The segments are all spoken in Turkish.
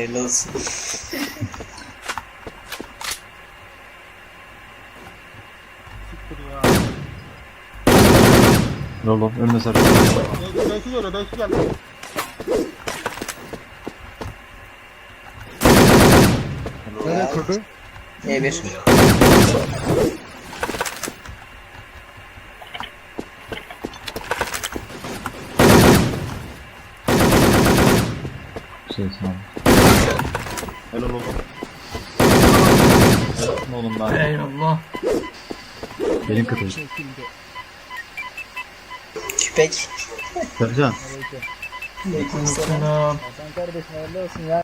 Hayırlı olsun. Yol ol. Önüne sar. Değişik geliyor, değişik geliyor. Nereye kurdu? E1. Şey tamam. Helal olsun. Helal oğlum ben. Eyvallah. Benim kıtım. Küpek. Sercan. Selam. Hasan kardeşim hayırlı olsun ya.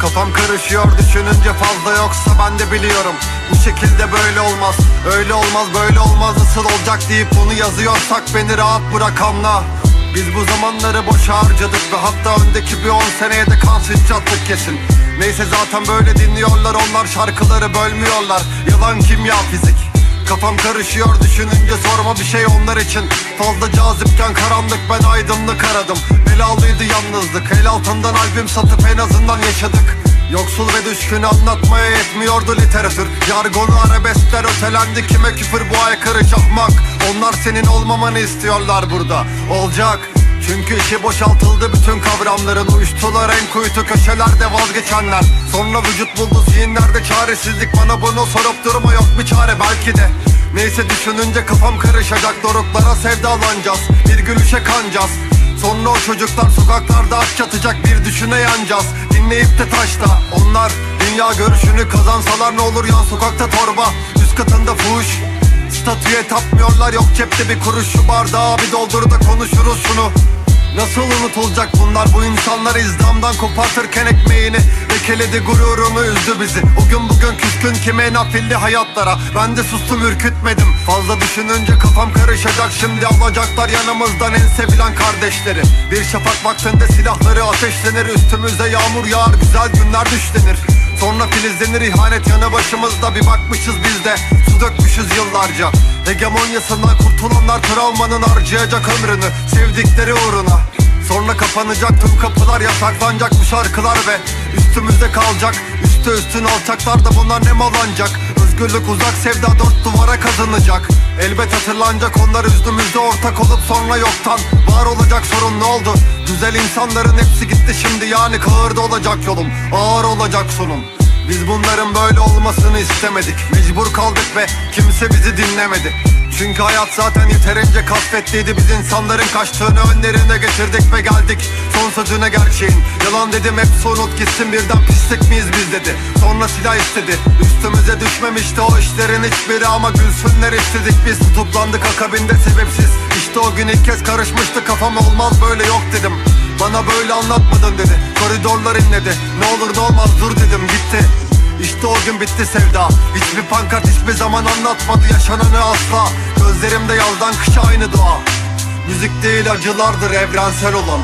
Kafam karışıyor düşününce fazla yoksa ben de biliyorum. Bu şekilde böyle olmaz Öyle olmaz böyle olmaz nasıl olacak deyip bunu yazıyorsak beni rahat bırak anla. Biz bu zamanları boşa harcadık ve hatta öndeki bir 10 seneye de kan sıçrattık kesin. Neyse zaten böyle dinliyorlar onlar şarkıları bölmüyorlar. Yalan kimya fizik Kafam karışıyor düşününce sorma bir şey onlar için. Fazla cazipken karanlık ben aydınlık aradım. Belalıydı yalnızlık El altından albüm satıp en azından yaşadık. Yoksul ve düşkün anlatmaya yetmiyordu literatür. Jargonu arabeskler ötelendi kime küfür bu aykırı çakmak. Onlar senin olmamanı istiyorlar burada. Olacak çünkü içi boşaltıldı bütün kavramların. Uyuştular en kuytu köşelerde vazgeçenler. Sonra vücut buldu zihinlerde çaresizlik. Bana bunu sorup durma yok bir çare. Belki de Neyse düşününce kafam karışacak. Doruklara sevdalanacağız Bir gülüşe kanacağız. Sonra o çocuklar sokaklarda aç çatacak Bir düşüne yanacağız. Dinleyip de taşta Onlar dünya görüşünü kazansalar ne olur? Yan sokakta torba Üst katında fuhuş. Statüye tapmıyorlar yok cepte bir kuruş. Şu bardağı bir doldur da konuşuruz şunu Nasıl unutulacak bunlar? Bu insanlar izdamdan kopartırken ekmeğini Lekeledi gururunu üzdü bizi. O gün bugün küskün kime nafilli hayatlara. Ben de sustum ürkütmedim. Fazla düşününce kafam karışacak. Şimdi alacaklar yanımızdan en sevilen kardeşleri. Bir şafak vaktinde silahları ateşlenir. Üstümüze yağmur yağar güzel günler düşlenir Sonra filizlenir ihanet yanı başımızda. Bir bakmışız biz de su dökmüşüz yıllarca. Hegemonyasından kurtulanlar travmanın harcayacak ömrünü Sevdikleri uğruna. Sonra kapanacak tüm kapılar yasaklanacak bu şarkılar ve Üstümüzde kalacak üstü üstüne alçaklar da bunlar ne malancak Özgürlük uzak sevda dört duvara kazanacak Elbet hatırlanacak onlar üzdüğümüzde ortak olup sonra yoktan Var olacak sorun ne oldu? Güzel insanların hepsi gitti şimdi yani kahırda olacak yolum Ağır olacak sonum biz bunların böyle olmasını istemedik. Mecbur kaldık ve kimse bizi dinlemedi Çünkü hayat zaten yeterince kasvetliydi. Biz insanların kaçtığını önlerine getirdik ve geldik. Son sözüne gerçeğin. Yalan dedim hep unut gitsin. Birden pislik miyiz biz dedi. Sonra silah istedi. Üstümüze düşmemişti o işlerin hiçbiri Ama gülsünler istedik. Biz Tutuklandık akabinde sebepsiz. İşte o gün ilk kez karışmıştı. Kafam olmaz böyle yok dedim. Bana böyle anlatmadın dedi. Koridorlar inledi. Ne olur ne olmaz dur dedim. Gitti İşte o gün bitti sevda. Hiçbir pankart hiçbir zaman anlatmadı yaşananı asla. Gözlerimde yazdan kışa aynı dua Müzik değil acılardır evrensel olan